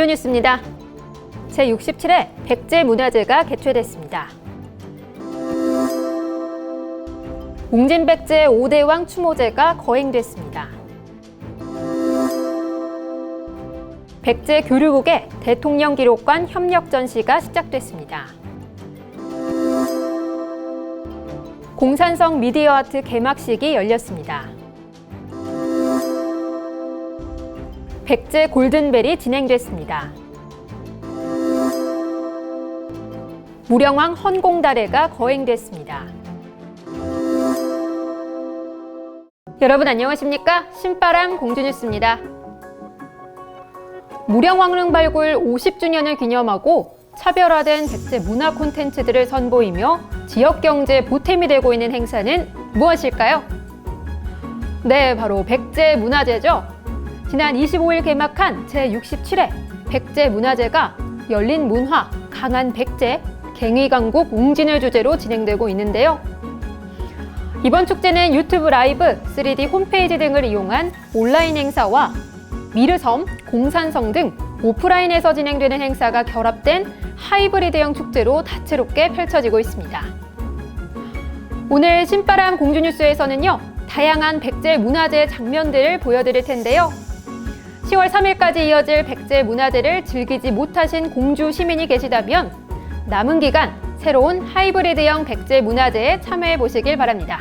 주요 뉴스입니다. 제67회 백제 문화제가 개최됐습니다. 웅진백제 5대왕 추모제가 거행됐습니다. 백제 교류국의 대통령 기록관 협력 전시가 시작됐습니다. 공산성 미디어 아트 개막식이 열렸습니다. 백제 골든벨이 진행됐습니다. 무령왕 헌공다례가 거행됐습니다. 여러분 안녕하십니까? 신바람 공주뉴스입니다. 무령왕릉 발굴 50주년을 기념하고 차별화된 백제 문화 콘텐츠들을 선보이며 지역 경제 보탬이 되고 있는 행사는 무엇일까요? 네, 바로 백제 문화제죠. 지난 25일 개막한 제67회 백제 문화제가 열린 문화, 강한 백제, 갱의강국 웅진을 주제로 진행되고 있는데요. 이번 축제는 유튜브 라이브, 3D 홈페이지 등을 이용한 온라인 행사와 미르섬, 공산성 등 오프라인에서 진행되는 행사가 결합된 하이브리드형 축제로 다채롭게 펼쳐지고 있습니다. 오늘 신바람 공주뉴스에서는요, 다양한 백제 문화재 장면들을 보여드릴 텐데요. 10월 3일까지 이어질 백제 문화제를 즐기지 못하신 공주 시민이 계시다면 남은 기간 새로운 하이브리드형 백제 문화제에 참여해 보시길 바랍니다.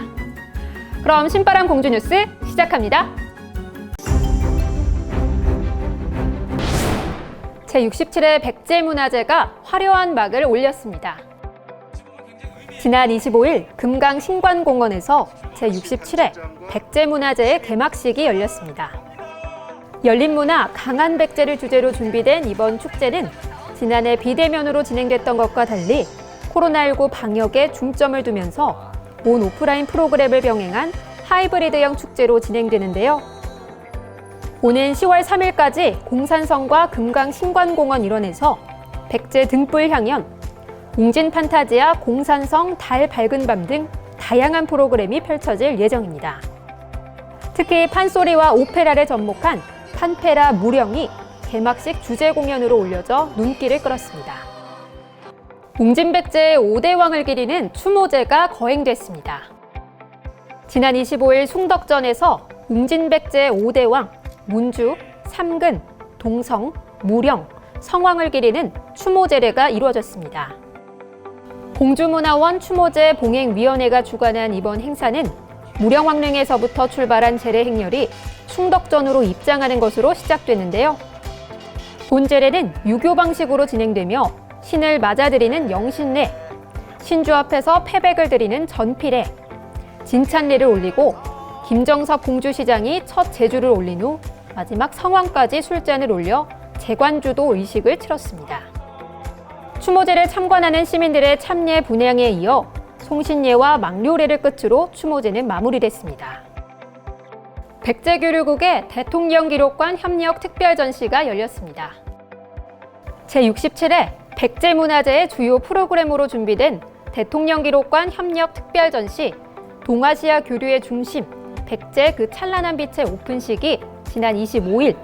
그럼 신바람 공주 뉴스 시작합니다. 제67회 백제 문화제가 화려한 막을 올렸습니다. 지난 25일 금강 신관공원에서 제67회 백제 문화제의 개막식이 열렸습니다. 열린 문화 강한 백제를 주제로 준비된 이번 축제는 지난해 비대면으로 진행됐던 것과 달리 코로나19 방역에 중점을 두면서 온 오프라인 프로그램을 병행한 하이브리드형 축제로 진행되는데요. 오는 10월 3일까지 공산성과 금강 신관공원 일원에서 백제 등불 향연, 웅진 판타지아 공산성 달 밝은 밤 등 다양한 프로그램이 펼쳐질 예정입니다. 특히 판소리와 오페라를 접목한 판페라 무령이 개막식 주제 공연으로 올려져 눈길을 끌었습니다. 웅진백제의 5대왕을 기리는 추모제가 거행됐습니다. 지난 25일 숭덕전에서 웅진백제의 5대왕 문주, 삼근, 동성, 무령, 성왕을 기리는 추모제례가 이루어졌습니다. 공주문화원 추모제 봉행위원회가 주관한 이번 행사는 무령왕릉에서부터 출발한 제례 행렬이 숭덕전으로 입장하는 것으로 시작되는데요. 본제례는 유교 방식으로 진행되며 신을 맞아들이는 영신례, 신주 앞에서 패백을 드리는 전필례, 진찬례를 올리고 김정섭 공주시장이 첫 제주를 올린 후 마지막 성황까지 술잔을 올려 재관주도 의식을 치렀습니다. 추모제를 참관하는 시민들의 참례 분향에 이어 송신례와 망료례를 끝으로 추모제는 마무리됐습니다. 백제교류국의 대통령 기록관 협력 특별 전시가 열렸습니다. 제67회 백제문화제의 주요 프로그램으로 준비된 대통령 기록관 협력 특별 전시 동아시아 교류의 중심 백제 그 찬란한 빛의 오픈식이 지난 25일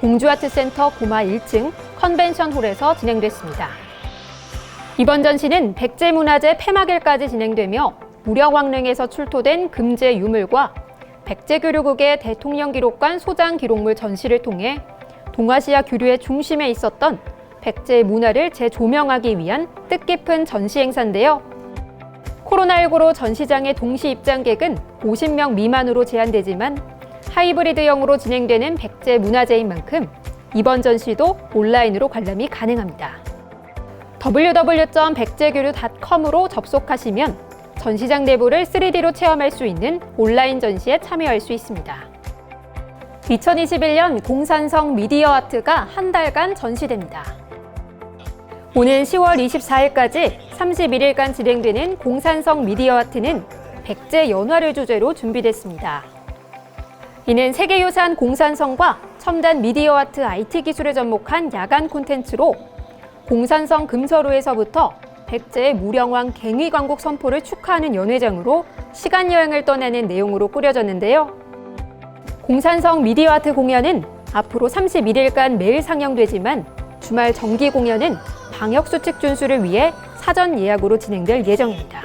공주아트센터 고마 1층 컨벤션홀에서 진행됐습니다. 이번 전시는 백제문화제 폐막일까지 진행되며 무령왕릉에서 출토된 금제 유물과 백제교류국의 대통령 기록관 소장 기록물 전시를 통해 동아시아 교류의 중심에 있었던 백제의 문화를 재조명하기 위한 뜻깊은 전시 행사인데요. 코로나19로 전시장의 동시 입장객은 50명 미만으로 제한되지만 하이브리드형으로 진행되는 백제 문화제인 만큼 이번 전시도 온라인으로 관람이 가능합니다. www.백제교류.com으로 접속하시면 전시장 내부를 3D로 체험할 수 있는 온라인 전시에 참여할 수 있습니다. 2021년 공산성 미디어 아트가 한 달간 전시됩니다. 오는 10월 24일까지 31일간 진행되는 공산성 미디어 아트는 백제 연화를 주제로 준비됐습니다. 이는 세계유산 공산성과 첨단 미디어 아트 IT 기술을 접목한 야간 콘텐츠로 공산성 금서로에서부터 백제의 무령왕 갱의광국 선포를 축하하는 연회장으로 시간 여행을 떠나는 내용으로 꾸려졌는데요. 공산성 미디어 아트 공연은 앞으로 31일간 매일 상영되지만 주말 정기 공연은 방역 수칙 준수를 위해 사전 예약으로 진행될 예정입니다.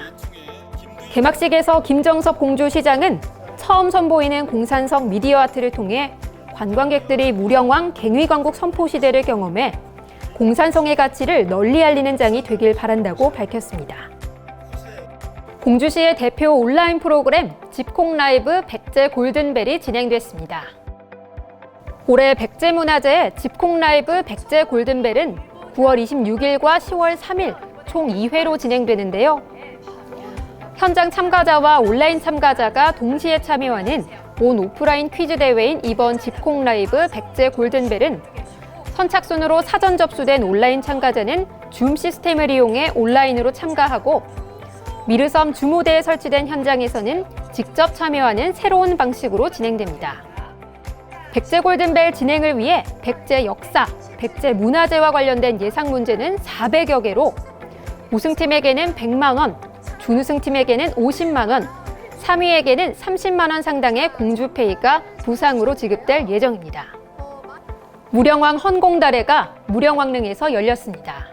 개막식에서 김정섭 공주시장은 처음 선보이는 공산성 미디어 아트를 통해 관광객들이 무령왕 갱위광국 선포 시대를 경험해 공산성의 가치를 널리 알리는 장이 되길 바란다고 밝혔습니다. 공주시의 대표 온라인 프로그램 집콕 라이브 백제 골든벨이 진행됐습니다. 올해 백제 문화제 집콕 라이브 백제 골든벨은 9월 26일과 10월 3일 총 2회로 진행되는데요. 현장 참가자와 온라인 참가자가 동시에 참여하는 온 오프라인 퀴즈 대회인 이번 집콕 라이브 백제 골든벨은 선착순으로 사전 접수된 온라인 참가자는 줌 시스템을 이용해 온라인으로 참가하고 미르섬 주무대에 설치된 현장에서는 직접 참여하는 새로운 방식으로 진행됩니다. 백제 골든벨 진행을 위해 백제 역사, 백제 문화재와 관련된 예상 문제는 400여 개로 우승팀에게는 100만 원, 준우승팀에게는 50만 원, 3위에게는 30만 원 상당의 공주페이가 부상으로 지급될 예정입니다. 무령왕 헌공다례가 무령왕릉에서 열렸습니다.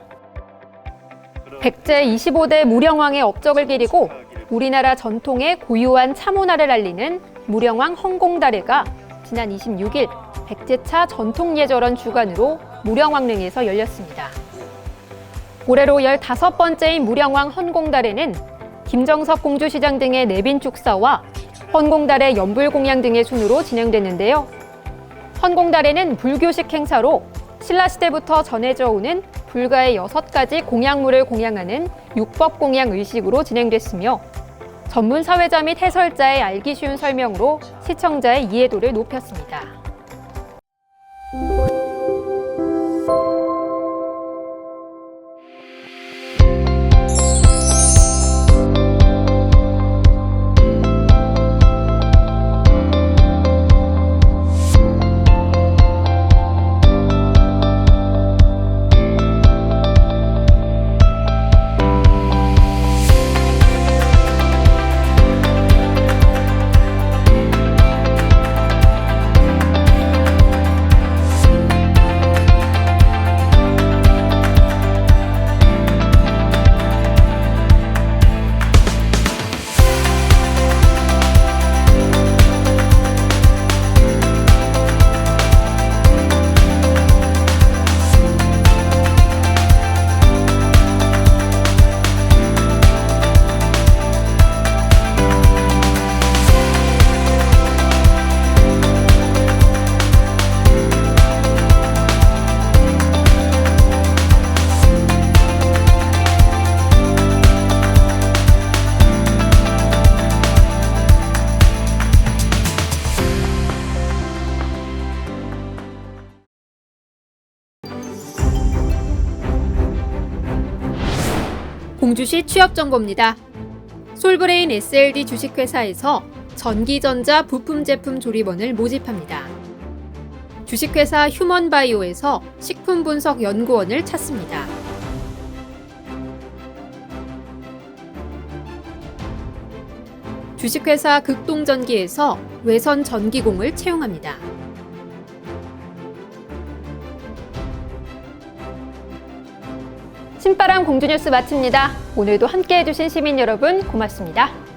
백제 25대 무령왕의 업적을 기리고 우리나라 전통의 고유한 차문화를 알리는 무령왕 헌공다례가 지난 26일 백제차 전통예절원 주관으로 무령왕릉에서 열렸습니다. 올해로 15번째인 무령왕 헌공다례는 김정섭 공주시장 등의 내빈 축사와 헌공달의 연불공양 등의 순으로 진행됐는데요. 헌공달에는 불교식 행사로 신라시대부터 전해져 오는 불가의 여섯 가지 공양물을 공양하는 육법 공양 의식으로 진행됐으며 전문 사회자 및 해설자의 알기 쉬운 설명으로 시청자의 이해도를 높였습니다. 공주시 취업 정보입니다. 솔브레인 SLD 주식회사에서 전기전자 부품 제품 조립원을 모집합니다. 주식회사 휴먼바이오에서 식품 분석 연구원을 찾습니다. 주식회사 극동전기에서 외선 전기공을 채용합니다. 신바람 공주뉴스 마칩니다. 오늘도 함께 해주신 시민 여러분 고맙습니다.